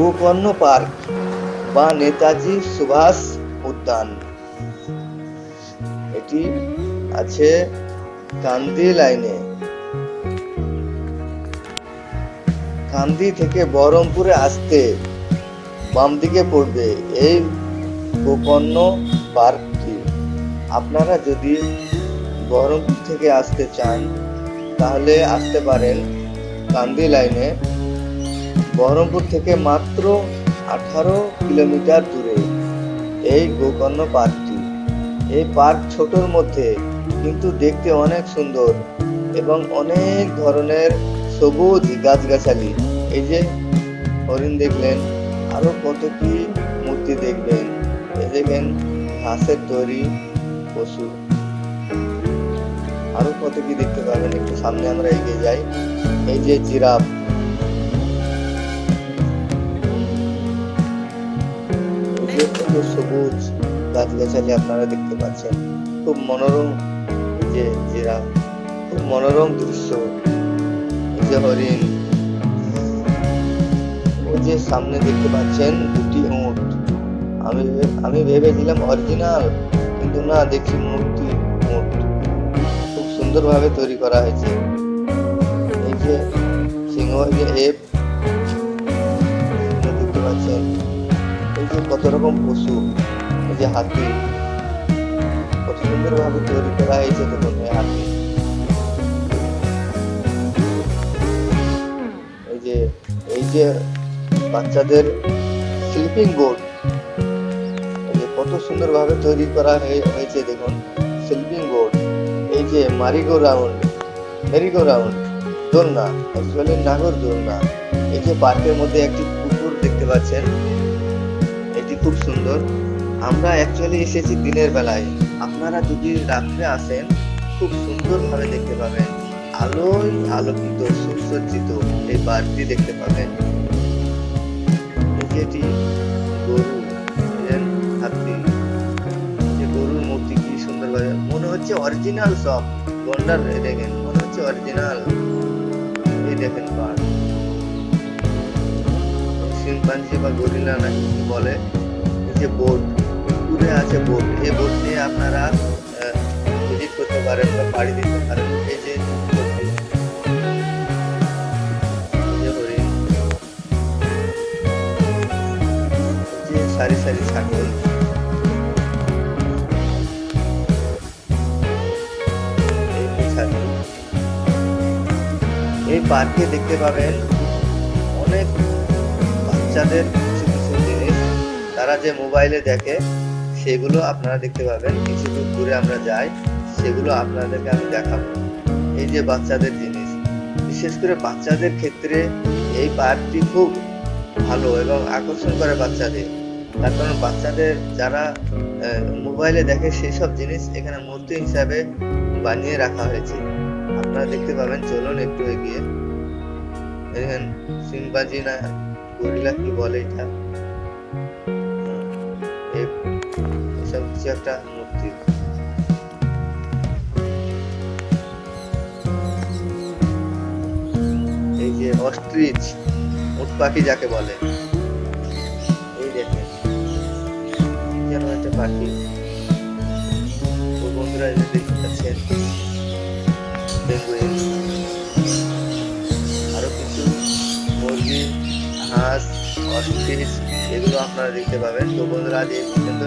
Gokarna park বা নেতাজি সুভাষ উদ্যান। এটি আছে কান্দি লাইনে। কান্দি থেকে বহরমপুরে আসতে বাম দিকে পড়বে এই গোকর্ণ পার্কটি আপনারা যদি বহরমপুর থেকে আসতে চান, তাহলে আসতে পারেন কান্দি লাইনে। বহরমপুর থেকে মাত্র আঠারো কিলোমিটার দূরে এই গোকর্ণ পার্কটি। এই পার্ক ছোটর মধ্যে কিন্তু দেখতে অনেক সুন্দর এবং অনেক ধরনের সবুজ গাছগাছালি। এই যে হরিণ দেখলেন আরও কত কি মূর্তি দেখবেন। এই দেখেন ঘাসের তৈরি পশু। আরও কত কি দেখতে পাবেন, একটু সামনে আমরা এগিয়ে যাই। এই যে জিরাফ কত সবুজ গাছগাছালি আপনারা দেখতে পাচ্ছেন। খুব মনোরম যে জিরাফ খুব মনোরম দৃশ্য। যে হরিণ। ওই যে সামনে দেখতে পাচ্ছেন দুটি উট। আমি আমি ভেবেছিলাম অরিজিনাল কিন্তু না, দেখছি মূর্তি উট। খুব সুন্দরভাবে তৈরি করা হয়েছে। এই যে সিংহ যে এপ দেখতে পাচ্ছেন। এই যে কত রকম পশু এই যে হাতি। কত সুন্দরভাবে তৈরি করা হয়েছে দেখুন এই হাতি। এই যে এই যে বাচ্চাদের স্লিপিং বোর্ড কত সুন্দরভাবে তৈরি করা হয়ে- হয়েছে দেখুন স্লিপিং বোর্ড এই যে merry go round merry go round দোলনা অ্যাকচুয়ালি নাগর দোলনা। এই যে পার্কের মধ্যে একটি পুকুর দেখতে পাচ্ছেন। এটি খুব সুন্দর। আমরা অ্যাকচুয়ালি এসেছি দিনের বেলায়। আপনারা যদি রাত্রে আসেন, খুব সুন্দরভাবে দেখতে পাবেন। আলোয় আলোকিত, সুসজ্জিত এই পার্কটি দেখতে পাবেন। এই যে এটি গরু হাতি যে গরুর মূর্তি কি সুন্দরভাবে। মনে হচ্ছে অরিজিনাল সব। গন্ডার দেখেন, মনে হচ্ছে অরিজিনাল এই দেখেন পার্ক শিম্পাঞ্জি বা গরিলা নাকি বলে? যে বোট পুকুরে আছে বোট। এই বোট নিয়ে আপনারা ভিজিট করতে পারেন বা পাড়ি দিতে পারেন। এই যে সারি সারি ছাগল। এই পার্কে দেখতে পাবেন অনেক বাচ্চাদের তারা যে মোবাইলে দেখে, সেগুলো আপনারা দেখতে পাবেন। কিছু দূর দূরে আমরা যাই, সেগুলো আপনাদেরকে আমি দেখাবো। এই যে বাচ্চাদের জিনিস, বিশেষ করে বাচ্চাদের ক্ষেত্রে এই পার্কটি খুব ভালো এবং আকর্ষণ করে বাচ্চাদের। তার কারণ বাচ্চাদের যারা মোবাইলে দেখে সেই সব জিনিস এখানে মূর্তি হিসাবে বানিয়ে রাখা হয়েছে। আপনারা দেখতে পাবেন, চলুন একটু এগিয়ে। দেখেন সিম্পাজি না গরিলা কি বলে এটা? এ- এসব কিছু একটা মূর্তি এই যে অস্ট্রিচ, উট পাখি যাকে বলে। এই দেখেন, যেন একটা পাখি। বন্ধুরা এই দেখতে পাচ্ছেন? আরও কিছু মুরগি হাঁস, অস্ট্রিচ। এগুলো আপনারা দেখতে পাবেন। তো বন্ধুরা আজ এই পর্যন্ত